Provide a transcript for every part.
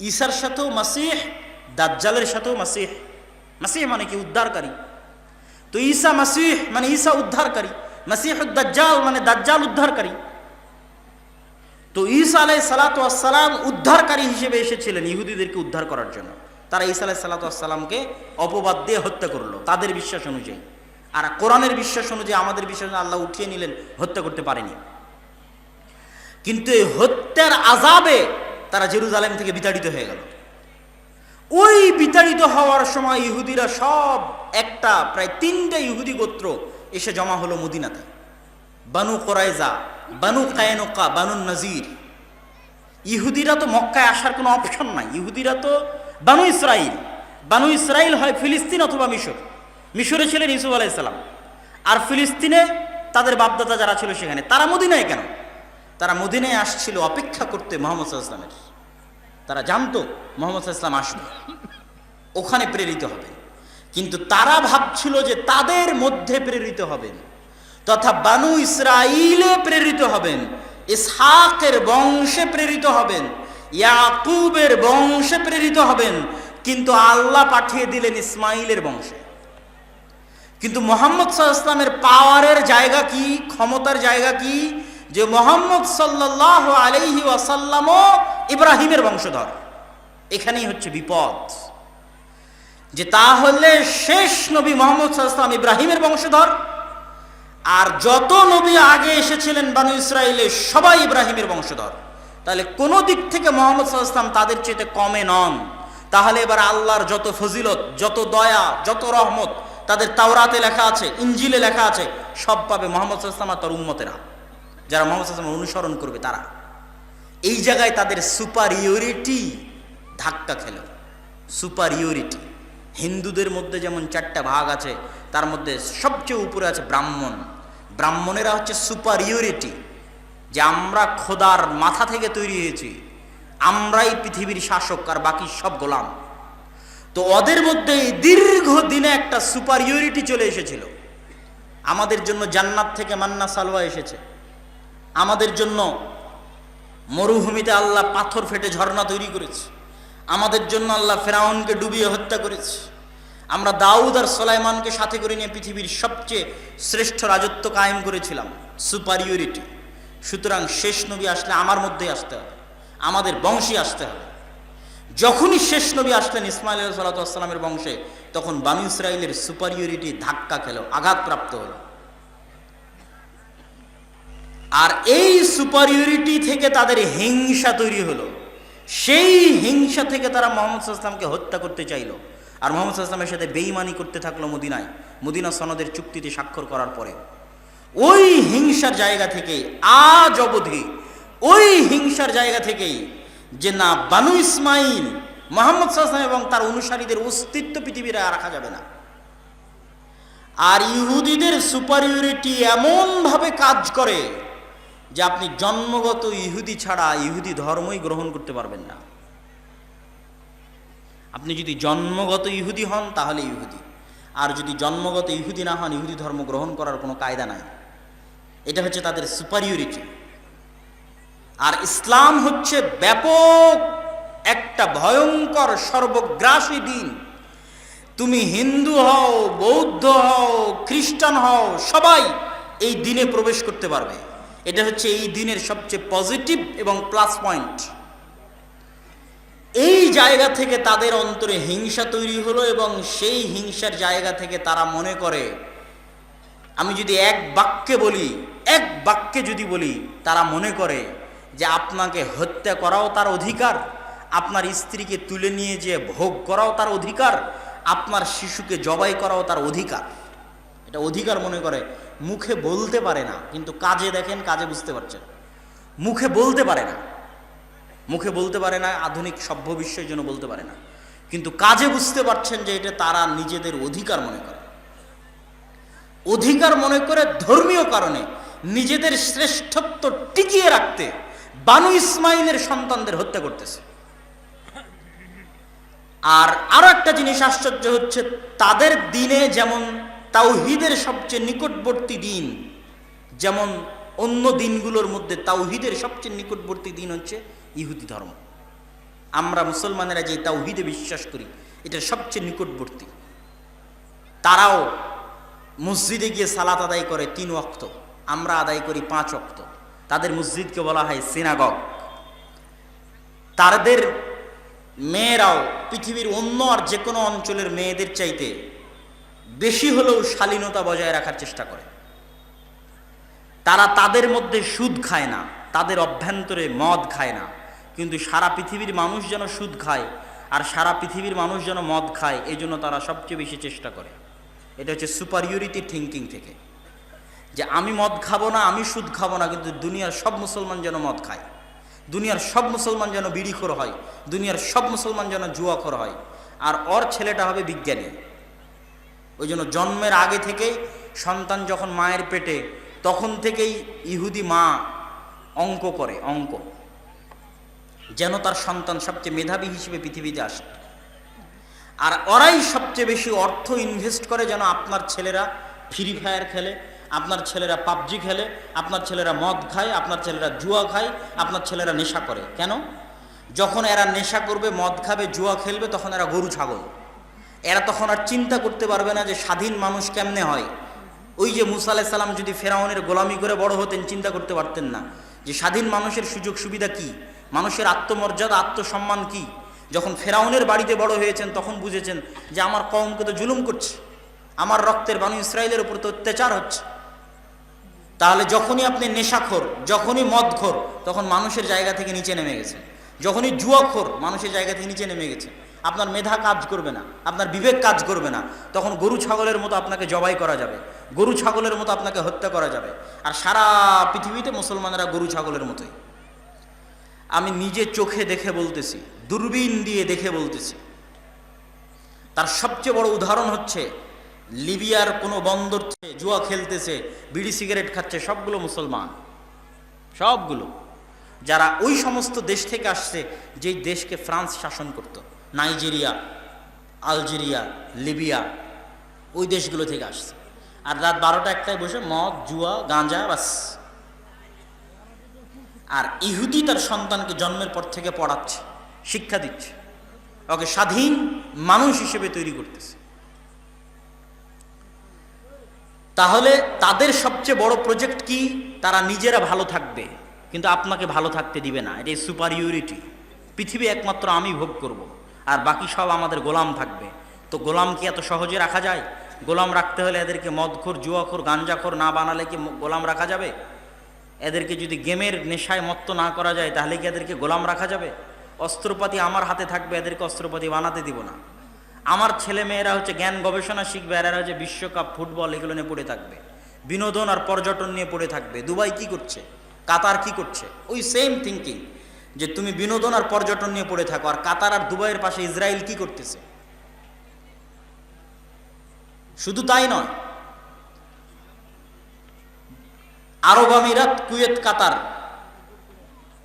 ঈসার সাথেও মাসিহ, দাজ্জালের সাথেও মাসিহ। মাসিহ মানে কি? উদ্ধারকারী। তো ঈসা মাসিহ মানে ঈসা উদ্ধারকারী। মাসিহ দাজ্জাল মানে দাজ্জাল উদ্ধারকারী। তো ঈসা আলাই সালাতাম উদ্ধারকারী হিসেবে এসেছিলেন ইহুদিদেরকে উদ্ধার করার জন্য। তারা ঈসা আলাই সালাতামকে অপবাদ দিয়ে হত্যা করল, তাদের বিশ্বাস অনুযায়ী। আর কোরআনের বিশ্বাস অনুযায়ী, আমাদের বিশ্বাস আল্লাহ উঠিয়ে নিলেন, হত্যা করতে পারেনি। কিন্তু এই হত্যার আজাবে তারা জেরুজালেম থেকে বিতাড়িত হয়ে গেল। ওই বিতাড়িত হওয়ার সময় ইহুদিরা সব একটা, প্রায় তিনটা ইহুদি গোত্র এসে জমা হলো মদিনাতে। Banu Qurayza Banu Qaynuqa, Banu Nadir. ইহুদিরা তো মক্কায় আসার কোনো অপশন নাই। ইহুদিরা তো বানু ইসরাইল। বানু ইসরাইল হয় ফিলিস্তিন অথবা মিশর। মিশরে ছিলেন ইসুফ আলাইসাল্লাম আর ফিলিস্তিনে তাদের বাপদাদা যারা ছিল সেখানে। তারা মদিনায় কেন? তারা মদিনায় আসছিল অপেক্ষা করতে মোহাম্মদ ইসলামের তারা জানতো মোহাম্মদ ইসলাম আসবে। ওখানে প্রেরিত হবে। কিন্তু তারা ভাবছিল যে তাদের মধ্যে প্রেরিত হবেন। তথা বানু ইসরাইলে প্রেরিত হবেন। ইসহাকের বংশে প্রেরিত হবেন। ইয়াকুবের বংশে প্রেরিত হবেন। কিন্তু আল্লাহ পাঠিয়ে দিলেন ইসমাইলের বংশে। কিন্তু মোহাম্মদ ইসলামের পাওয়ারের জায়গা কি? ক্ষমতার জায়গা কি? যে মোহাম্মদ সাল্লাহ আলাইহি ওয়াসাল্লামও ইব্রাহিমের বংশধর। এখানেই হচ্ছে বিপদ। যে তাহলে শেষ নবী মোহাম্মদ সাল্লাম ইব্রাহিমের বংশধর, আর যত নবী আগে এসেছিলেন বানু ইসরায়েলে সবাই ইব্রাহিমের বংশধর। তাহলে কোন দিক থেকে মোহাম্মদ সাল্লাম তাদের চেয়ে কমে নন। তাহলে এবার আল্লাহর যত ফজিলত, যত দয়া, যত রহমত, তাদের তাওরাতে লেখা আছে ইঞ্জিলে লেখা আছে, সব পাবে মোহাম্মদ সাল্লাম আর তার উম্মতেরা। যারা মোহাম্মদ অনুসরণ করবে তারা। এই জায়গায় তাদের সুপারিয়রিটি ধাক্কা খেল। সুপারিয়রিটি হিন্দুদের মধ্যে যেমন চারটা ভাগ আছে, তার মধ্যে সবচেয়ে উপরে আছে ব্রাহ্মণ। ব্রাহ্মণেরা হচ্ছে সুপারিয়রিটি যে আমরা খোদার মাথা থেকে তৈরি হয়েছি, আমরাই পৃথিবীর শাসক আর বাকি সব গোলাম। তো ওদের মধ্যে এই দীর্ঘ দিনে একটা সুপারিয়রিটি চলে এসেছিল। আমাদের জন্য জান্নাত থেকে মান্না সালোয়া এসেছে। আমাদের জন্য মরুভূমিতে আল্লাহ পাথর ফেটে ঝর্ণা তৈরি করেছে। আমাদের জন্য আল্লাহ ফেরাউনকে ডুবিয়ে হত্যা করেছে। আমরা দাউদ আর সোলাইমানকে সাথে করে নিয়ে পৃথিবীর সবচেয়ে শ্রেষ্ঠ রাজত্ব কায়েম করেছিলাম, সুপারিয়রিটি। সুতরাং শেষ নবী আসলে আমার মধ্যে আসতে হবে, আমাদের বংশী আসতে হবে। যখনই শেষ নবী আসলেন ইসমাইল সাল্লাতামের বংশে, তখন ইসরায়েলের সুপারিয়রিটি ধাক্কা খেল, আঘাতপ্রাপ্ত হলো। আর এই সুপারিয়রিটি থেকে তাদের হিংসা তৈরি হলো। সেই হিংসা থেকে তারা মোহাম্মদ সাল্লামকে হত্যা করতে চাইল। আর মোহাম্মদ সাল্লামের সাথে বেইমানি করতে থাকল মদিনায়, মদিনা সনদের চুক্তিতে স্বাক্ষর করার পরে। ওই হিংসার জায়গা থেকে আজ অবধি, ওই হিংসার জায়গা থেকেই যে না বানু ইসমাইল মোহাম্মদ সাল্লাম এবং তার অনুসারীদের অস্তিত্ব পৃথিবীর রাখা যাবে না। আর ইহুদিদের সুপারিয়রিটি এমনভাবে কাজ করে যে আপনি জন্মগত ইহুদি ছাড়া ইহুদি ধর্মই গ্রহণ করতে পারবেন না। আপনি যদি জন্মগত ইহুদি হন, তাহলে ইহুদি। আর যদি জন্মগত ইহুদি না হন, ইহুদি ধর্ম গ্রহণ করার কোনো কায়দা নাই। এটা হচ্ছে তাদের সুপারিয়রিটি আর ইসলাম হচ্ছে ব্যাপক একটা ভয়ঙ্কর সর্বগ্রাসী দিন। তুমি হিন্দু হও, বৌদ্ধ হও, খ্রিস্টান হও, সবাই এই দিনে প্রবেশ করতে পারবে। এটা হচ্ছে এই দিনের সবচেয়ে পজিটিভ এবং প্লাস পয়েন্ট। এই জায়গা থেকে তাদের অন্তরে হিংসা তৈরি হলো এবং সেই হিংসার জায়গা থেকে তারা মনে করে, আমি যদি এক বাক্যে বলি, এক বাক্যে যদি বলি, তারা মনে করে যে আপনাকে হত্যা করাও তার অধিকার, আপনার স্ত্রীকে তুলে নিয়ে যে ভোগ করাও তার অধিকার, আপনার শিশুকে জবাই করাও তার অধিকার। এটা অধিকার মনে করে। মুখে বলতে পারে না, কিন্তু কাজে দেখেন, কাজে বুঝতে পারছেন। মুখে বলতে পারে না। মুখে বলতে পারে না, আধুনিক সভ্য বিশ্বের জন্য বলতে পারে না। কিন্তু কাজে বুঝতে পারছেন যে এটা তারা নিজেদের অধিকার মনে করে। অধিকার মনে করে ধর্মীয় কারণে নিজেদের শ্রেষ্ঠত্ব টিকিয়ে রাখতে বানু ইসমাইলের সন্তানদের হত্যা করতেছে। আর আরও একটা জিনিস আশ্চর্য হচ্ছে, তাদের দিনে যেমন তাওহিদের সবচেয়ে নিকটবর্তী দিন। যেমন অন্য দিনগুলোর মধ্যে তাওহিদের সবচেয়ে নিকটবর্তী দিন হচ্ছে ইহুদি ধর্ম। আমরা মুসলমানেরা যে তাওহিদে বিশ্বাস করি, এটা সবচেয়ে নিকটবর্তী। তারাও মসজিদে গিয়ে সালাত আদায় করে তিন অক্ত আমরা আদায় করি পাঁচ অক্ত তাদের মসজিদকে বলা হয় সিনাগগ। তাদের মেয়েরাও পৃথিবীর অন্য আর যে কোনো অঞ্চলের মেয়েদের চাইতে বেশি হলেও শালীনতা বজায় রাখার চেষ্টা করে। তারা তাদের মধ্যে সুদ খায় না, তাদের অভ্যন্তরে মদ খায় না। কিন্তু সারা পৃথিবীর মানুষ যেন সুদ খায় আর সারা পৃথিবীর মানুষ যেন মদ খায় এই জন্য তারা সবচেয়ে বেশি চেষ্টা করে। এটা হচ্ছে সুপারিয়রিটি থিঙ্কিং থেকে। যে আমি মদ খাব না, আমি সুদ খাব না, কিন্তু দুনিয়ার সব মুসলমান যেন মদ খায়। দুনিয়ার সব মুসলমান যেন বিড়ি বিড়িখোর হয়, দুনিয়ার সব মুসলমান যেন জুয়া জুয়াখোর হয়। আর ওর ছেলেটা হবে বিজ্ঞানী। ওই জন্য জন্মের আগে থেকেই সন্তান যখন মায়ের পেটে, তখন থেকেই ইহুদি মা অঙ্ক করে, অঙ্ক। যেন তার সন্তান সবচেয়ে মেধাবী হিসেবে পৃথিবীতে আসে। আর ওরাই সবচেয়ে বেশি অর্থ ইনভেস্ট করে যেন আপনার ছেলেরা ফ্রি ফায়ার খেলে, আপনার ছেলেরা পাবজি খেলে, আপনার ছেলেরা মদ খায়, আপনার ছেলেরা জুয়া খায়, আপনার ছেলেরা নেশা করে। কেন? যখন এরা নেশা করবে, মদ খাবে, জুয়া খেলবে, তখন এরা গরু, ছাগল। এরা তখন আর চিন্তা করতে পারবে না যে স্বাধীন মানুষ কেমনে হয়। ওই যে মুসা সাল্লাম যদি ফেরাউনের গোলামি করে বড় হতেন, চিন্তা করতে পারতেন না। যে স্বাধীন মানুষের সুযোগ সুবিধা কি? মানুষের আত্মমর্যাদা, আত্মসম্মান কি? যখন ফেরাউনের বাড়িতে বড় হয়েছেন, তখন বুঝেছেন যে আমার কমকে তো জুলুম করছে। আমার রক্তের বানু ইসরায়েলের উপর তো অত্যাচার হচ্ছে। তাহলে যখনই আপনি নেশাখোর, যখনই মদখোর, তখন মানুষের জায়গা থেকে নিচে নেমে গেছে যখনই জুয়াখোর, মানুষের জায়গা থেকে নিচে নেমে গেছে আপনার মেধা কাজ করবে না, আপনার বিবেক কাজ করবে না, তখন গরু ছাগলের মতো আপনাকে জবাই করা যাবে, গরু ছাগলের মতো আপনাকে হত্যা করা যাবে, আর সারা পৃথিবীতে মুসলমানেরা গরু ছাগলের মতোই। আমি নিজে চোখে দেখে বলতেছি, দূরবীন দিয়ে দেখে বলতেছি। তার সবচেয়ে বড় উদাহরণ হচ্ছে, লিবিয়ার কোনো বন্দর জুয়া খেলতেছে, বিড়ি সিগারেট খাচ্ছে সবগুলো মুসলমান, সবগুলো। যারা ওই সমস্ত দেশ থেকে আসছে, যেই দেশকে ফ্রান্স শাসন করত। নাইজেরিয়া, আলজেরিয়া, লিবিয়া, ওই দেশগুলো থেকে আসছে। আর রাত বারোটা একটায় বসে মদ, জুয়া, গাঁজা বাস আর ইহুদি তার সন্তানকে জন্মের পর থেকে পড়াচ্ছে, শিক্ষা দিচ্ছে। ওকে স্বাধীন মানুষ হিসেবে তৈরি করতেছে। তাহলে তাদের সবচেয়ে বড় প্রজেক্ট কি? তারা নিজেরা ভালো থাকবে, কিন্তু আপনাকে ভালো থাকতে দিবে না। এটাই সুপারিয়রিটি পৃথিবী একমাত্র আমি ভোগ করব। আর বাকি সব আমাদের গোলাম থাকবে। তো গোলাম কি এত সহজে রাখা যায়? গোলাম রাখতে হলে এদেরকে মদখোর, জুয়াখোর, গাঞ্জাখোর না বানালে কি গোলাম রাখা যাবে? এদেরকে যদি গেমের নেশায় মত্ত না করা যায়, তাহলে কি এদেরকে গোলাম রাখা যাবে? অস্ত্রপাতি আমার হাতে থাকবে, এদেরকে অস্ত্রপাতি বানাতে দিব না। আমার ছেলে মেয়েরা হচ্ছে জ্ঞান গবেষণা শিখবে, আর এরা হচ্ছে বিশ্বকাপ, ফুটবল, এগুলো নিয়ে পড়ে থাকবে। বিনোদন আর পর্যটন নিয়ে পড়ে থাকবে। দুবাই কি করছে? কাতার কি করছে? ওই সেম থিঙ্কিং যে তুমি বিনোদন আর পর্যটন নিয়ে পড়ে থাকো, আর কাতার আর দুবাইয়ের পাশে ইসরায়েল কি করতেছে? শুধু তাই নয়, আরব আমিরাত, কুয়েত, কাতার,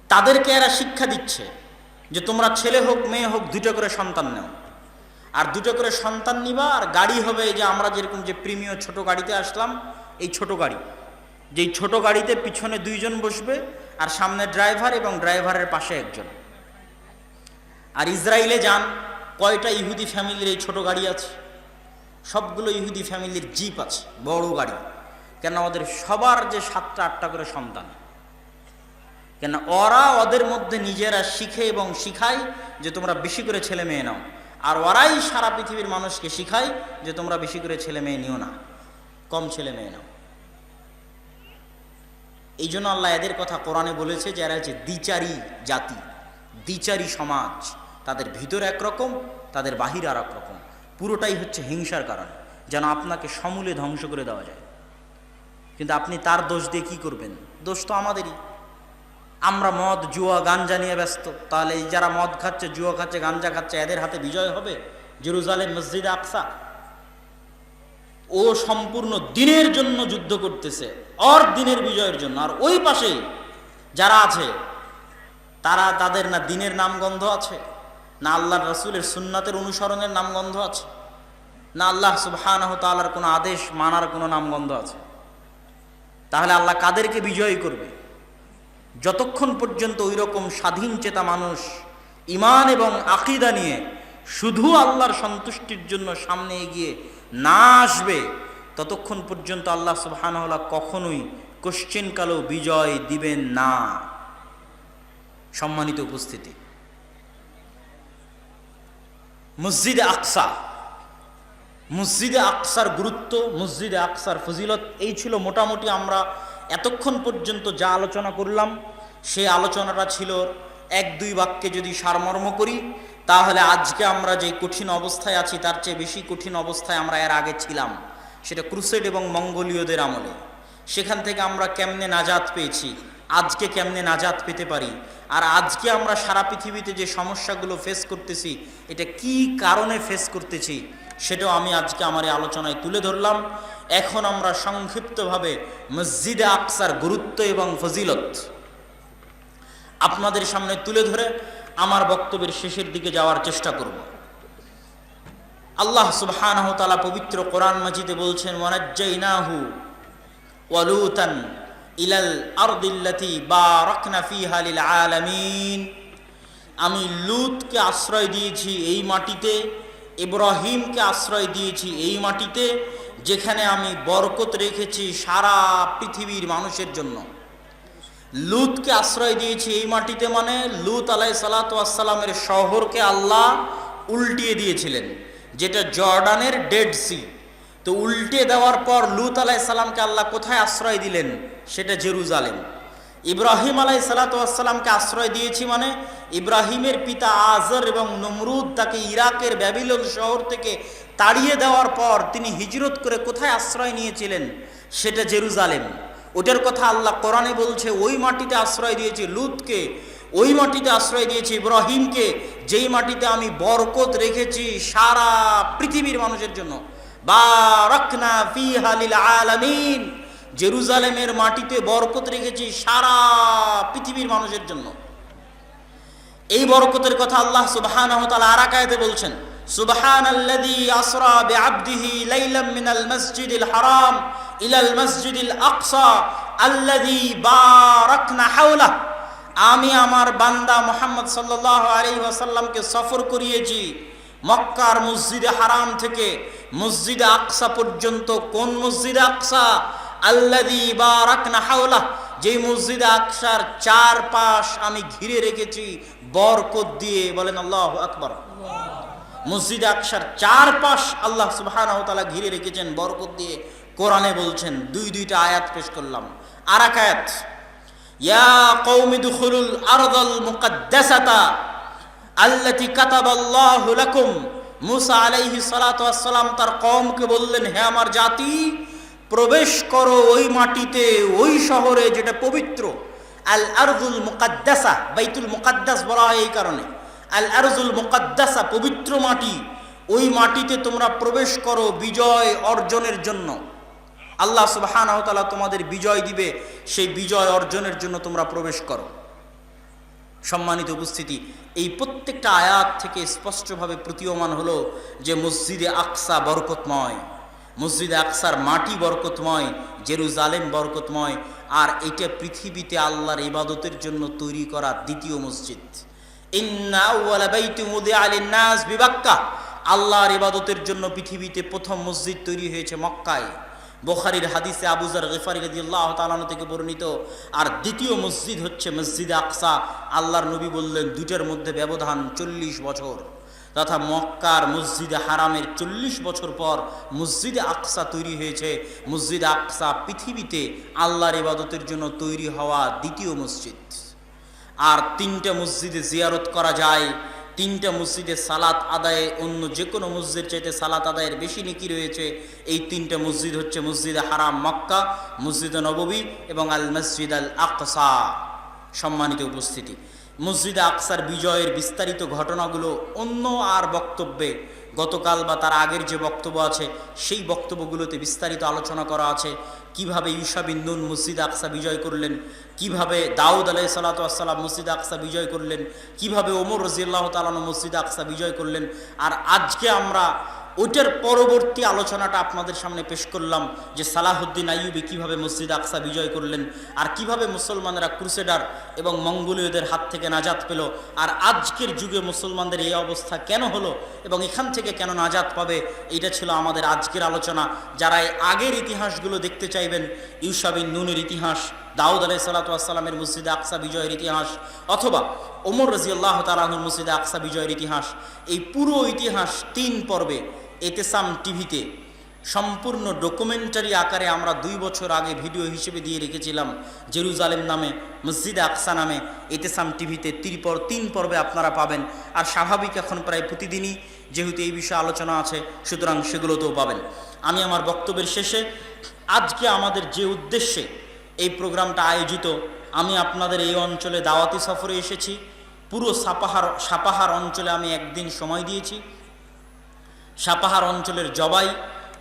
তাদেরকে এরা শিক্ষা দিচ্ছে যে তোমরা ছেলে হোক, মেয়ে হোক, দুটো করে সন্তান নেও। আর দুটো করে সন্তান নিবা, আর গাড়ি হবে যে আমরা যেরকম যে প্রিমিয় ছোট গাড়িতে আসলাম, এই ছোট গাড়ি। যেই ছোট গাড়িতে পিছনে দুইজন বসবে আর সামনে ড্রাইভার এবং ড্রাইভারের পাশে একজন। আর ইসরায়েলে যান, কয়টা ইহুদি ফ্যামিলির এই ছোট গাড়ি আছে? সবগুলো ইহুদি ফ্যামিলির জিপ আছে, বড় গাড়ি। কেন ওদের সবার যে সাতটা আটটা করে সন্তান? কেন ওরা ওদের মধ্যে নিজেরা শিখে এবং শিখায় যে তোমরা বেশি করে ছেলে মেয়ে নাও। আর ওরাই সারা পৃথিবীর মানুষকে শিখায় যে তোমরা বেশি করে ছেলে মেয়ে নিও না, কম ছেলে মেয়ে নাও। এই জন্য আল্লাহ এদের কথা কোরআনে বলেছে যে এরা হচ্ছে দ্বিচারী জাতি, দ্বিচারী সমাজ। তাদের ভিতর একরকম, তাদের বাহির আর রকম পুরোটাই হচ্ছে হিংসার কারণ, যেন আপনাকে সমূলে ধ্বংস করে দেওয়া যায়। কিন্তু আপনি তার দোষ দিয়ে কী করবেন? দোষ তো আমাদেরই। আমরা মদ, জুয়া, গাঞ্জা নিয়ে ব্যস্ত। তাহলে এই যারা মদ খাচ্ছে, জুয়া খাচ্ছে, গাঞ্জা খাচ্ছে, এদের হাতে বিজয় হবে? জেরুজালেম, মসজিদে আকসা। ও সম্পূর্ণ দিনের জন্য যুদ্ধ করতেছে। অর দিনের বিজয়ের জন্য। আর ওই পাশে যারা আছে, তারা তাদের না দিনের নামগন্ধ আছে, না আল্লাহ রসুলের সুন্নাতের অনুসরণের নামগন্ধ আছে, না আল্লাহ সুবহানাহ তালার কোনো আদেশ মানার কোনো নামগন্ধ আছে। তাহলে আল্লাহ কাদেরকে বিজয়ী করবে? যতক্ষণ পর্যন্ত ওই রকম স্বাধীন চেতা মানুষ ইমান এবং আকিদা নিয়ে শুধু আল্লাহর সন্তুষ্টির জন্য সামনে এগিয়ে না আসবে ততক্ষণ পর্যন্ত আল্লাহ সুবহানাহুল্লাহ কখনোই কোশ্চেন কালো বিজয় দিবেন না। সম্মানিত উপস্থিতি। মসজিদে আকসা। মসজিদে আকসার গুরুত্ব, মসজিদে আকসার ফজিলত, এই ছিল মোটামুটি আমরা এতক্ষণ পর্যন্ত যা আলোচনা করলাম সেই আলোচনাটা ছিল এক দুই বাক্যে যদি সারমর্ম করি, তাহলে আজকে আমরা যে কঠিন অবস্থায় আছি, তার চেয়ে বেশি কঠিন অবস্থায় আমরা এর আগে ছিলাম। সেটা ক্রুসেড এবং মঙ্গোলীয়দের আমলে। সেখান থেকে আমরা কেমনে নাজাত পেয়েছি, আজকে কেমনে নাজাত পেতে পারি, আর আজকে আমরা সারা পৃথিবীতে যে সমস্যাগুলো ফেস করতেছি, এটা কি কারণে ফেস করতেছি, সেটাও আমি আজকে আমার এই আলোচনায় তুলে ধরলাম। এখন আমরা সংক্ষিপ্তভাবে মসজিদে আকসার গুরুত্ব এবং ফজিলত আপনাদের সামনে তুলে ধরে আমার বক্তব্যের শেষের দিকে যাওয়ার চেষ্টা করব। আল্লাহ সুবহানাহু তাআলা পবিত্র কোরআন মাজিদে বলছেন, ওয়ানাজ্জাইনাহু ওয়ালুতান ইলাল আরদিল্লাতি বারাকনা ফিহা লিল আলামিন। আমি লুতকে আশ্রয় দিয়েছি এই মাটিতে, ইব্রাহিমকে আশ্রয় দিয়েছি এই মাটিতে, যেখানে আমি বরকত রেখেছি সারা পৃথিবীর মানুষের জন্য। লুতকে আশ্রয় দিয়েছি এই মাটিতে মানে লুত আলাই সালাতামের শহরকে আল্লাহ উল্টিয়ে দিয়েছিলেন। যেটা জর্ডানের ডেড সি। তো উল্টে দেওয়ার পর লুত আলাই সালামকে আল্লাহ কোথায় আশ্রয় দিলেন? সেটা জেরুজালেম। ইব্রাহিম আলাই সালাতামকে আশ্রয় দিয়েছি মানে ইব্রাহিমের পিতা আজর এবং নমরুদ তাকে ইরাকের ব্যাবিলন শহর থেকে তাড়িয়ে দেওয়ার পর তিনি হিজরত করে কোথায় আশ্রয় নিয়েছিলেন? সেটা জেরুজালেম। ওটার কথা আল্লাহ কোরআনে বলছে, ওই মাটিতে আশ্রয় দিয়েছে লুতকে। ওই মাটিতে আশ্রয় দিয়েছি ইব্রাহিমকে, যেই মাটিতে আমি বরকত রেখেছি সারা পৃথিবীর মানুষের জন্য। বারাকনা ফিহা লিল আলামিন। জেরুজালেমের মাটিতে বরকত রেখেছি সারা পৃথিবীর মানুষের জন্য। এই বরকতের কথা আল্লাহ সুবহানাহু ওয়া বলছেন, সুবহানাল্লাযী আসরা মিনাল আমি আমার বান্দা মোহাম্মদ সাল্লাল্লাহু আলাইহি ওয়াসাল্লামকে সফর করিয়েছি মক্কার মসজিদে হারাম থেকে মসজিদে আকসা পর্যন্ত। কোন মসজিদে আকসা? আল্লাদি বারাকনা হাওলা। যে মসজিদে আকসার চার পাশ আমি ঘিরে রেখেছি, বরকত দিয়ে বলেন আল্লাহ আকবর। মসজিদে আকসার চার পাশ আল্লাহ সুবহানাহু ওয়া ঘিরে রেখেছেন, বরকত দিয়ে। কোরআনে বলছেন দুই দুইটা আয়াত পেশ করলাম। আর এক আয়াত ইয়া কওমি দুখুলুল মুসা আলাইহি সালাতু তার কওমকে বললেন, হে আমার জাতি, প্রবেশ করো ওই মাটিতে, ওই শহরে যেটা পবিত্র। আল আরজুল মুকাদ্দাসা, বাইতুল মুকাদ্দাস বলা হয় এই কারণে। আল আরজুল মুকাদ্দাসা, পবিত্র মাটি। ওই মাটিতে তোমরা প্রবেশ করো বিজয় অর্জনের জন্য। আল্লাহ সুবহানাহু ওয়া তোমাদের বিজয় দিবে, সেই বিজয় অর্জনের জন্য তোমরা প্রবেশ করো। সম্মানিত উপস্থিতি, এই প্রত্যেকটা আয়াত থেকে স্পষ্টভাবে প্রতীয়মান হলো যে মসজিদে আকসা বরকতময়, মসজিদে আকসার মাটি বরকতময়, জেরুজালেম বরকতময়, আর এটা পৃথিবীতে আল্লাহর ইবাদতের জন্য তৈরি করা দ্বিতীয় মসজিদ। আল্লাহর ইবাদতের জন্য পৃথিবীতে প্রথম মসজিদ তৈরি হয়েছে মক্কায়। বোখারির হাদিসে আবুজার গেফারি রদি আল্লাহ তালানো থেকে বর্ণিত, আর দ্বিতীয় মসজিদ হচ্ছে মসজিদ আকসা। আল্লাহর নবী বললেন দুটার মধ্যে ব্যবধান চল্লিশ বছর। তথা মক্কার মসজিদে হারামের চল্লিশ বছর পর মসজিদে আকসা তৈরি হয়েছে। মসজিদ আকসা পৃথিবীতে আল্লাহর ইবাদতের জন্য তৈরি হওয়া দ্বিতীয় মসজিদ। আর তিনটা মসজিদে জিয়ারত করা যায়। তিনটা মসজিদে সালাত আদায়ে অন্য যে কোনো মসজিদ চাইতে সালাত আদায়ের বেশি নিকি রয়েছে। এই তিনটা মসজিদ হচ্ছে মসজিদে হারাম মক্কা, মসজিদে নববী এবং আল মসজিদ আল আকসা। সম্মানিত উপস্থিতি। মসজিদে আকসার বিজয়ের বিস্তারিত ঘটনাগুলো অন্য আর বক্তব্যে গতকাল বা তার আগের যে বক্তব্য আছে, সেই বক্তব্যগুলোতে বিস্তারিত আলোচনা করা আছে। কীভাবে ইউসা বিন নুন মসজিদ আকসা বিজয় করলেন? কীভাবে দাউদ আলাই সালাতাম মসজিদ আকসা বিজয় করলেন? কীভাবে ওমর রজিয়াল্লাহ তালানো মসজিদ আকসা বিজয় করলেন? আর আজকে আমরা ওইটার পরবর্তী আলোচনাটা আপনাদের সামনে পেশ করলাম যে সালাহুদ্দিন আইয়ুবি কীভাবে মসজিদ আকসা বিজয় করলেন আর কীভাবে মুসলমানরা ক্রুসেডার এবং মঙ্গোলীয়দের হাত থেকে নাজাত পেল আর আজকের যুগে মুসলমানদের এই অবস্থা কেন হলো এবং এখান থেকে কেন নাজাত পাবে, এটা ছিল আমাদের আজকের আলোচনা। যারা এই আগের ইতিহাসগুলো দেখতে চাইবেন ইউসাবিন নুনের ইতিহাস, দাউদ আলাই সালাতামের মসজিদে আকসা বিজয়ের ইতিহাস, অথবা ওমর রাজিয়াল্লাহ তালাহুর মসজিদে আকসা বিজয়ের ইতিহাস, এই পুরো ইতিহাস তিন পর্বে এতেসাম টিভিতে সম্পূর্ণ ডকুমেন্টারি আকারে আমরা দুই বছর আগে ভিডিও হিসেবে দিয়ে রেখেছিলাম জেরুজালেম নামে, মসজিদে আকসা নামে, এতেসাম টিভিতে তিরপর তিন পর্বে আপনারা পাবেন। আর স্বাভাবিক এখন প্রায় প্রতিদিনই যেহেতু এই বিষয়ে আলোচনা আছে, সুতরাং সেগুলোতেও পাবেন। আমি আমার বক্তব্যের শেষে আজকে আমাদের যে উদ্দেশ্যে এই প্রোগ্রামটা আয়োজিত, আমি আপনাদের এই অঞ্চলে দাওয়াতি সফরে এসেছি। পুরো সাপাহার সাপাহার অঞ্চলে আমি একদিন সময় দিয়েছি। সাপাহার অঞ্চলের জবাই,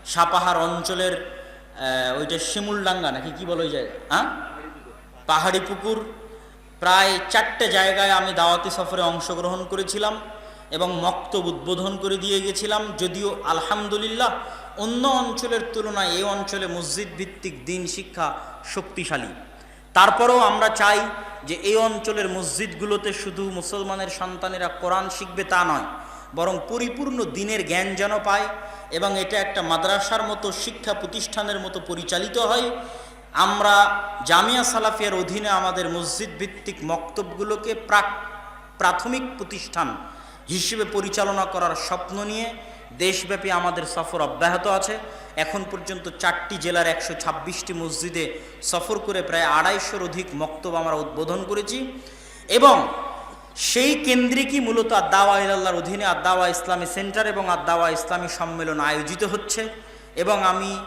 সাপাহার অঞ্চলের ওইটা শিমুলডাঙ্গা নাকি কি বলে ওই হ্যাঁ? পাহাড়ি পুকুর। প্রায় চারটে জায়গায় আমি দাওয়াতি সফরে অংশগ্রহণ করেছিলাম এবং মক্তব উদ্বোধন করে দিয়ে গেছিলাম। যদিও আলহামদুলিল্লাহ অন্য অঞ্চলের তুলনায় এই অঞ্চলে মসজিদ ভিত্তিক দিন শিক্ষা শক্তিশালী। তারপরেও আমরা চাই যে এই অঞ্চলের মসজিদগুলোতে শুধু মুসলমানের সন্তানেরা কোরআন শিখবে তা নয় বরং পরিপূর্ণ দিনের জ্ঞান যেন পায় এবং এটা একটা মাদ্রাসার মতো, শিক্ষা প্রতিষ্ঠানের মতো পরিচালিত হয়। আমরা জামিয়া সালাফিয়ার অধীনে আমাদের মসজিদ ভিত্তিক মক্তবগুলোকে প্রাক, প্রাথমিক প্রতিষ্ঠান হিসেবে পরিচালনা করার স্বপ্ন নিয়ে দেশব্যাপী আমাদের সফর অব্যাহত আছে। এখন পর্যন্ত চারটি জেলার একশো ছাব্বিশটি মসজিদে সফর করে প্রায় আড়াইশোর অধিক মক্তব আমরা উদ্বোধন করেছি। এবং সেই কেন্দ্রিকই মূলত আদাওয়া ইল্লাহর অধীনে আদাওয়া ইসলামী সেন্টার এবং আদাওয়া ইসলামী সম্মেলন আয়োজিত হচ্ছে এবং আমি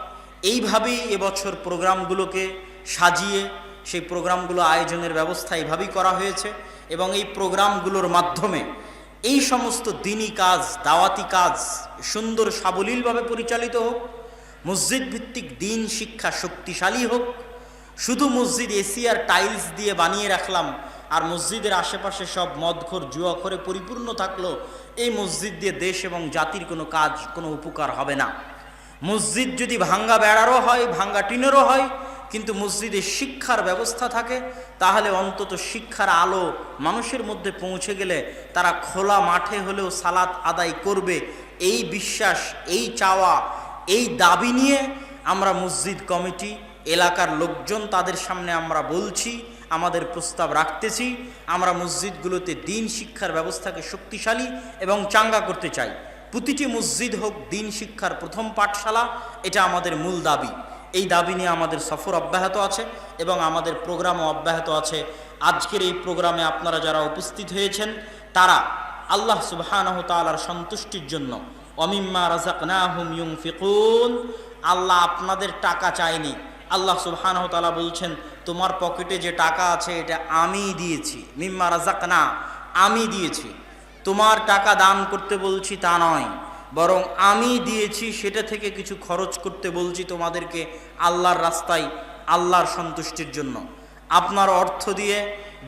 এইভাবেই এবছর প্রোগ্রামগুলোকে সাজিয়ে সেই প্রোগ্রামগুলো আয়োজনের ব্যবস্থা এইভাবেই করা হয়েছে এবং এই প্রোগ্রামগুলোর মাধ্যমে এই সমস্ত দিনই কাজ, দাওয়াতি কাজ সুন্দর সাবলীলভাবে পরিচালিত হোক মসজিদ ভিত্তিক দিন শিক্ষা শক্তিশালী হোক, শুধু মসজিদ এসি আর টাইলস দিয়ে বানিয়ে রাখলাম আর মসজিদের আশেপাশে সব মদখোর জুয়াখরে পরিপূর্ণ থাকল এই মসজিদ দিয়ে দেশ এবং জাতির কোনো কাজ, কোনো উপকার হবে না। মসজিদ যদি ভাঙ্গা বেড়ারও হয়, ভাঙ্গা টিনেরও হয়, কিন্তু মসজিদে শিক্ষার ব্যবস্থা থাকে, তাহলে অন্তত শিক্ষার আলো মানুষের মধ্যে পৌঁছে গেলে তারা খোলা মাঠে হলেও সালাত আদায় করবে। এই বিশ্বাস, এই চাওয়া, এই দাবি নিয়ে আমরা মসজিদ কমিটি, এলাকার লোকজন তাদের সামনে আমরা বলছি আমাদের প্রস্তাব রাখতেছি। আমরা মসজিদগুলোতে দিন শিক্ষার ব্যবস্থাকে শক্তিশালী এবং চাঙ্গা করতে চাই। প্রতিটি মসজিদ হোক দিন শিক্ষার প্রথম পাঠশালা, এটা আমাদের মূল দাবি। এই দাবি নিয়ে আমাদের সফর অব্যাহত আছে এবং আমাদের প্রোগ্রামও অব্যাহত আছে। আজকের এই প্রোগ্রামে আপনারা যারা উপস্থিত হয়েছেন, তারা আল্লাহ সুবহানাহু তাআলার সন্তুষ্টির জন্য অমিম্মা রাজাকনাহুম ইউনফিকুন। আল্লাহ আপনাদের টাকা চায়নি। আল্লাহ তাআলা বলছেন তোমার পকেটে যে টাকা আছে, এটা আমি দিয়েছি। মিম্মা রাজাক না আমি দিয়েছি। তোমার টাকা দান করতে বলছি তা নয়, বরং আমি দিয়েছি, সেটা থেকে কিছু খরচ করতে বলছি তোমাদেরকে আল্লাহর রাস্তায়, আল্লাহর সন্তুষ্টির জন্য। আপনার অর্থ দিয়ে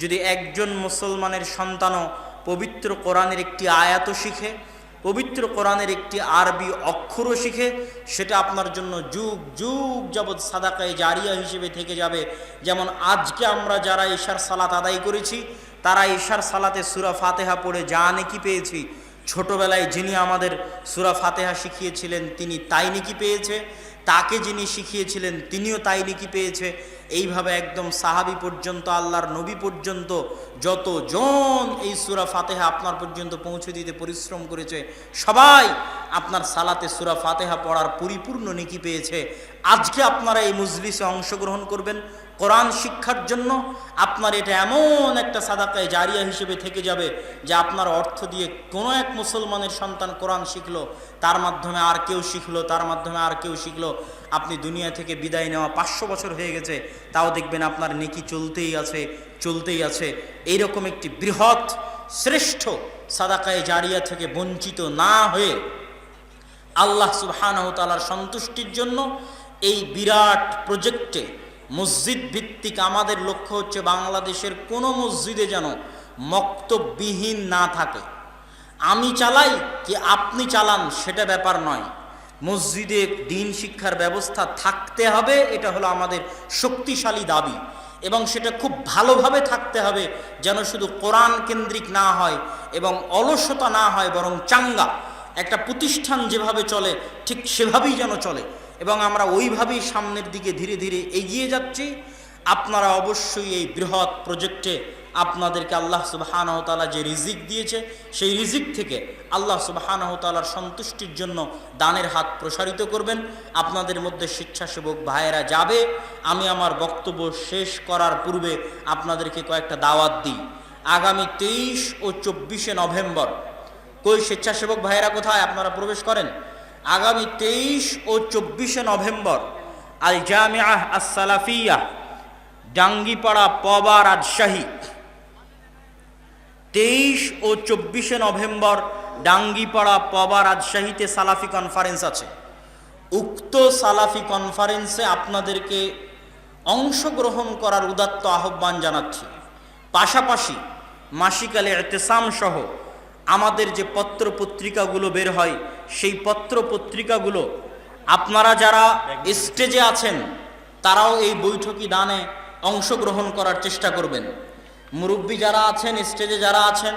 যদি একজন মুসলমানের সন্তানও পবিত্র কোরআনের একটি আয়াত শিখে পবিত্র কোরআনের একটি আরবি অক্ষরও শিখে সেটা আপনার জন্য যুগ যুগ যাবৎ সাদাকায় জারিয়া হিসেবে থেকে যাবে। যেমন আজকে আমরা যারা ঈশার সালাত আদায় করেছি, তারা ঈশার সালাতে সুরা ফাতেহা পড়ে যা নেকি পেয়েছি। ছোটবেলায় যিনি আমাদের সুরা ফাতেহা শিখিয়েছিলেন, তিনি তাই নাকি পেয়েছে। তাকে যিনি শিখিয়েছিলেন, তিনিও তাই লিখি পেয়েছে। এইভাবে একদম সাহাবি পর্যন্ত, আল্লাহর নবী পর্যন্ত যতজন এই সুরা ফাতেহা আপনার পর্যন্ত পৌঁছে দিতে পরিশ্রম করেছে, সবাই আপনার সালাতে সুরা ফাতেহা পড়ার পরিপূর্ণ নিকি পেয়েছে। আজকে আপনারা এই মজলিসে অংশগ্রহণ করবেন। কোরআন শিক্ষার জন্য আপনার এটা এমন একটা সাদাকায় জারিয়া হিসেবে থেকে যাবে যে আপনার অর্থ দিয়ে কোনো এক মুসলমানের সন্তান কোরআন শিখলো, তার মাধ্যমে আর কেউ শিখলো, তার মাধ্যমে আর কেউ শিখলো। আপনি দুনিয়া থেকে বিদায় নেওয়া পাঁচশো বছর হয়ে গেছে, তাও দেখবেন আপনার নেকি চলতেই আছে চলতেই আছে। এইরকম একটি বৃহৎ, শ্রেষ্ঠ সাদাকায় জারিয়া থেকে বঞ্চিত না হয়ে আল্লাহ সুবহানাহু তাআলার সন্তুষ্টির জন্য এই বিরাট প্রজেক্টে মসজিদ ভিত্তিক আমাদের লক্ষ্য হচ্ছে বাংলাদেশের কোনো মসজিদে যেন মক্তববিহীন না থাকে। আমি চালাই কি আপনি চালান সেটা ব্যাপার নয়। মসজিদে দিন শিক্ষার ব্যবস্থা থাকতে হবে, এটা হলো আমাদের শক্তিশালী দাবি। এবং সেটা খুব ভালোভাবে থাকতে হবে যেন শুধু কোরআন কেন্দ্রিক না হয় এবং অলসতা না হয়, বরং চাঙ্গা। একটা প্রতিষ্ঠান যেভাবে চলে, ঠিক সেভাবেই যেন চলে। এবং আমরা ওইভাবেই সামনের দিকে ধীরে ধীরে এগিয়ে যাচ্ছি। আপনারা অবশ্যই এই বৃহৎ প্রজেক্টে আপনাদেরকে আল্লাহ সুবাহানহতালা যে রিজিক দিয়েছে, সেই রিজিক থেকে আল্লাহ সুবাহানহতালার সন্তুষ্টির জন্য দানের হাত প্রসারিত করবেন। আপনাদের মধ্যে স্বেচ্ছাসেবক ভাইয়েরা যাবে। আমি আমার বক্তব্য শেষ করার পূর্বে আপনাদেরকে কয়েকটা দাওয়াত দিই। আগামী তেইশ ও চব্বিশে নভেম্বর, কই স্বেচ্ছাসেবক ভাইয়েরা কোথায়? আপনারা প্রবেশ করেন। আগামী তেইশ ও চব্বিশে নভেম্বর আল জামিয়া আস সালাফিয়া ডাঙ্গিপাড়া পবা রাজশাহী। তেইশ ও চব্বিশে নভেম্বর ডাঙ্গিপাড়া পবা রাজশাহীতে সালাফি কনফারেন্স আছে। উক্ত সালাফি কনফারেন্সে আপনাদেরকে অংশগ্রহণ করার উদাত্ত আহ্বান জানাচ্ছি। পাশাপাশি মাসিকালে এতেসাম সহ আমাদের যে পত্র পত্রিকাগুলো বের হয়, সেই পত্র পত্রিকাগুলো আপনারা যারা স্টেজে আছেন, তারাও এই বৈঠকি দানে অংশগ্রহণ করার চেষ্টা করবেন। মুরব্বী যারা আছেন, স্টেজে যারা আছেন,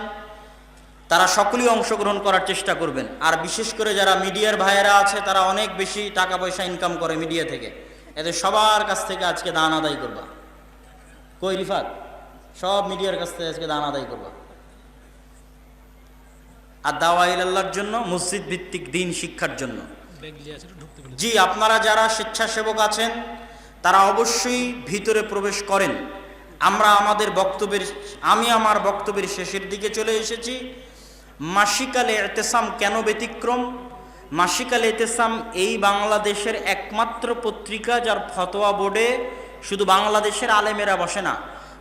তারা সকলেই অংশগ্রহণ করার চেষ্টা করবেন। আর বিশেষ করে যারা মিডিয়ার ভাইয়েরা আছে, তারা অনেক বেশি টাকা পয়সা ইনকাম করে মিডিয়া থেকে। এদের সবার কাছ থেকে আজকে দান আদায় করবা। কই রিফাত? সব মিডিয়ার কাছ থেকে আজকে দান আদায় করবা। আর দাওয়াইল আল্লাহর জন্য মসজিদ ভিত্তিক দিন শিক্ষার জন্য। জি আপনারা যারা স্বেচ্ছাসেবক আছেন তারা অবশ্যই ভিতরে প্রবেশ করেন। আমরা আমাদের বক্তব্যের আমি আমার বক্তব্যের শেষের দিকে চলে এসেছি। মাসিকালে এতেসাম কেন ব্যতিক্রম? মাসিকালে এতেসাম এই বাংলাদেশের একমাত্র পত্রিকা যার ফতোয়া বোর্ডে শুধু বাংলাদেশের আলেমেরা বসে না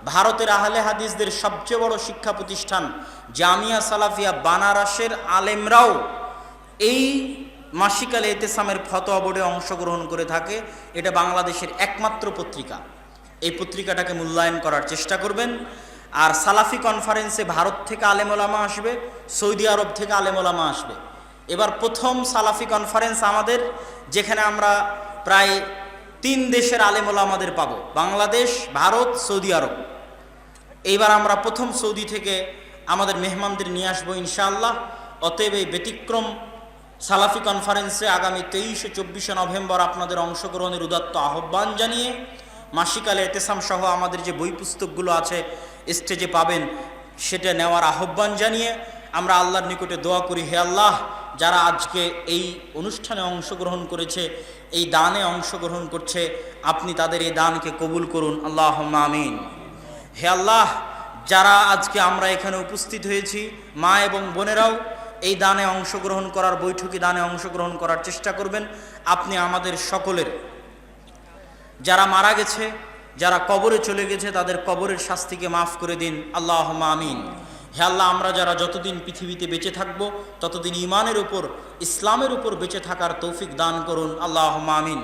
ভারতের আহলে হাদিসদের সবচেয়ে বড় শিক্ষা প্রতিষ্ঠান জামিয়া সালাফিয়া বানারসের আলেমরাও এই মাসিকালে এতেসামের ফতোয়া বোর্ডে অংশগ্রহণ করে থাকে। এটা বাংলাদেশের একমাত্র পত্রিকা। এই পত্রিকাটাকে মূল্যায়ন করার চেষ্টা করবেন। আর সালাফি কনফারেন্সে ভারত থেকে আলেমোলামা আসবে, সৌদি আরব থেকে আলেমোলামা আসবে। এবার প্রথম সালাফি কনফারেন্স আমাদের, যেখানে আমরা প্রায় তিন দেশের আলেমোলামাদের পাবো। Bangladesh, Bharat, Saudi Arabia. এইবার আমরা প্রথম সৌদি থেকে আমাদের মেহমানদের নিয়ে আসব ইনশাআল্লাহ। অতএব এই ব্যতিক্রম সালাফি কনফারেন্সে আগামী তেইশে চব্বিশে নভেম্বর আপনাদের অংশগ্রহণের উদাত্ত আহ্বান জানিয়ে মাসিকালে এতেসাম সহ আমাদের যে বই পুস্তকগুলো আছে স্টেজে পাবেন, সেটা নেওয়ার আহ্বান জানিয়ে আমরা আল্লাহর নিকটে দোয়া করি, হে আল্লাহ, যারা আজকে এই অনুষ্ঠানে অংশগ্রহণ করেছে, এই দানে অংশগ্রহণ করছে, আপনি তাদের এই দানকে কবুল করুন। আল্লাহ আমিন। হে আল্লাহ, যারা আজকে আমরা এখানে উপস্থিত হয়েছি, মা এবং বোনেরাও এই দানে অংশগ্রহণ করার বৈঠকি দানে অংশগ্রহণ করার চেষ্টা করবেন। আপনি আমাদের সকলের, যারা মারা গেছে, যারা কবরে চলে গেছে, তাদের কবরের শাস্তিকে মাফ করে দিন। আল্লাহ আমিন। হে আল্লাহ, আমরা যারা যতদিন পৃথিবীতে বেঁচে থাকব, ততদিন ইমানের উপর, ইসলামের উপর বেঁচে থাকার তৌফিক দান করুন। আল্লাহ আমিন।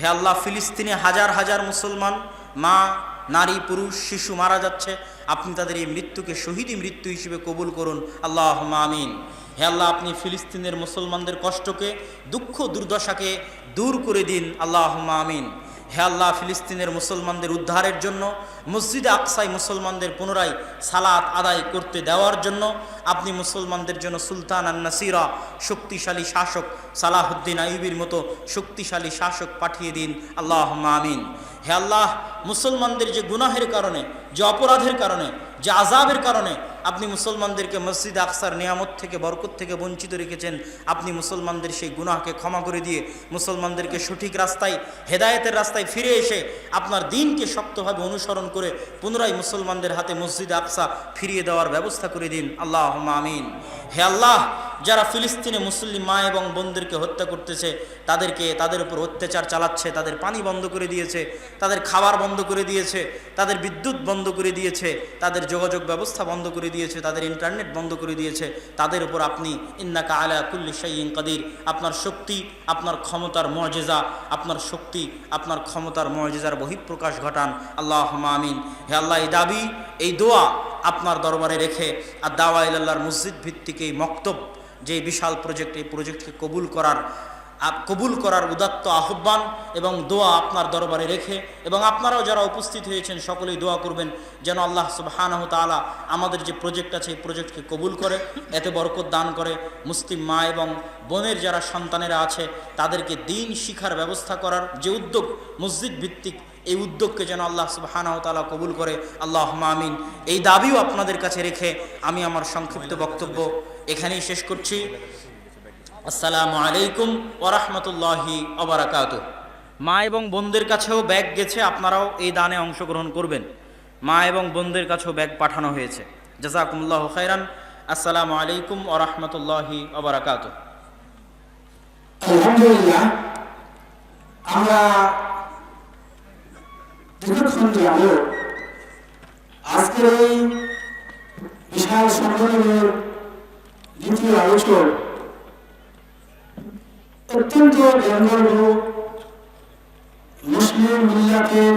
হে আল্লাহ, ফিলিস্তিনে হাজার হাজার মুসলমান, মা নারী, পুরুষ, শিশু মারা যাচ্ছে। আপনি তাদের এই মৃত্যুকে শহীদি মৃত্যু হিসেবে কবুল করুন। আল্লাহ আমিন। হে আল্লাহ, আপনি ফিলিস্তিনের মুসলমানদের কষ্টকে, দুঃখ, দুর্দশাকে দূর করে দিন। আল্লাহ আমিন। হে আল্লাহ, ফিলিস্তিনের মুসলমানদের উদ্ধারের জন্য, মসজিদে আকসাই মুসলমানদের পুনরায় সালাত আদায় করতে দেওয়ার জন্য, আপনি মুসলমানদের জন্য সুলতান আন নাসিরা শক্তিশালী শাসক সালাহুদ্দিন আইবির মতো শক্তিশালী শাসক পাঠিয়ে দিন। আল্লাহ আমিন। হে আল্লাহ, মুসলমানদের যে গুনাহের কারণে, যে অপরাধের কারণে যে আজাবের কারণে আপনি মুসলমানদেরকে মসজিদ আকসার নিয়ামত থেকে, বরকত থেকে বঞ্চিত রেখেছেন, আপনি মুসলমানদের সেই গুনাহকে ক্ষমা করে দিয়ে মুসলমানদেরকে সঠিক রাস্তায়, হেদায়েতের রাস্তায় ফিরে এসে আপনার দিনকে শক্তভাবে অনুসরণ করে পুনরায় মুসলমানদের হাতে মসজিদ আকসা ফিরিয়ে দেওয়ার ব্যবস্থা করে দিন। আল্লাহ আমিন। হে আল্লাহ, যারা ফিলিস্তিনে মুসলিম মা এবং বোনদেরকে হত্যা করতেছে, তাদেরকে তাদের উপর অত্যাচার চালাচ্ছে, তাদের পানি বন্ধ করে দিয়েছে, তাদের খাবার বন্ধ করে দিয়েছে, তাদের বিদ্যুৎ বন্ধ করে দিয়েছে, তাদের যোগাযোগ ব্যবস্থা বন্ধ করে দিয়েছে, তাদের ইন্টারনেট বন্ধ করে দিয়েছে, তাদের উপর আপনি ইন্নাকা আলা কুল্লি শাইন কাদির, আপনার শক্তি, আপনার ক্ষমতার মজেজা আপনার শক্তি, আপনার ক্ষমতার মজেজার বহিঃপ্রকাশ ঘটান। আল্লাহ আমিন। হে আল্লাহ, এই দাবি, এই দোয়া আপনার দরবারে রেখে আর দাওয়া ইল্লাহর মসজিদ ভিত্তিক এই মক্তব, যে বিশাল প্রজেক্ট এই প্রজেক্টকে কবুল করার কবুল করার উদাত্ত আহ্বান এবং দোয়া আপনার দরবারে রেখে এবং আপনারাও যারা উপস্থিত হয়েছেন, সকলেই দোয়া করবেন যেন আল্লাহ সুবহানাহু তাআলা আমাদের যে প্রজেক্ট আছে, এই প্রজেক্টকে কবুল করে, এতে বরকত দান করে। মুসলিম মা এবং বোনের যারা সন্তানেরা আছে, তাদেরকে দিন শিখার ব্যবস্থা করার যে উদ্যোগ, মসজিদ ভিত্তিক এই উদ্যোগকে যেন আল্লাহ সুবহানাহু তাআলা কবুল করে। আল্লাহ আমিন। এই দাবিও আপনাদের কাছে রেখে আমি আমার সংক্ষিপ্ত বক্তব্য এখানেই শেষ করছি। আসসালামু আলাইকুম ওরহমতুল্লাহি অবরাকাত মা এবং বোনদের কাছেও ব্যাগ গেছে, আপনারাও এই দানে অংশগ্রহণ করবেন। মা এবং বোনদের কাছেও ব্যাগ পাঠানো হয়েছে। জাজাকুমুল্লাহ খাইরান আসসালামু আলাইকুম ওরহমতুল্লাহি অবরাকাত আলহামদুলিল্লাহ, আমরা আজকের এই বিশাল সম্মেলনের দ্বিতীয় আলোচক অত্যন্ত ধর্মীয় মুসলিম মিল্লাতের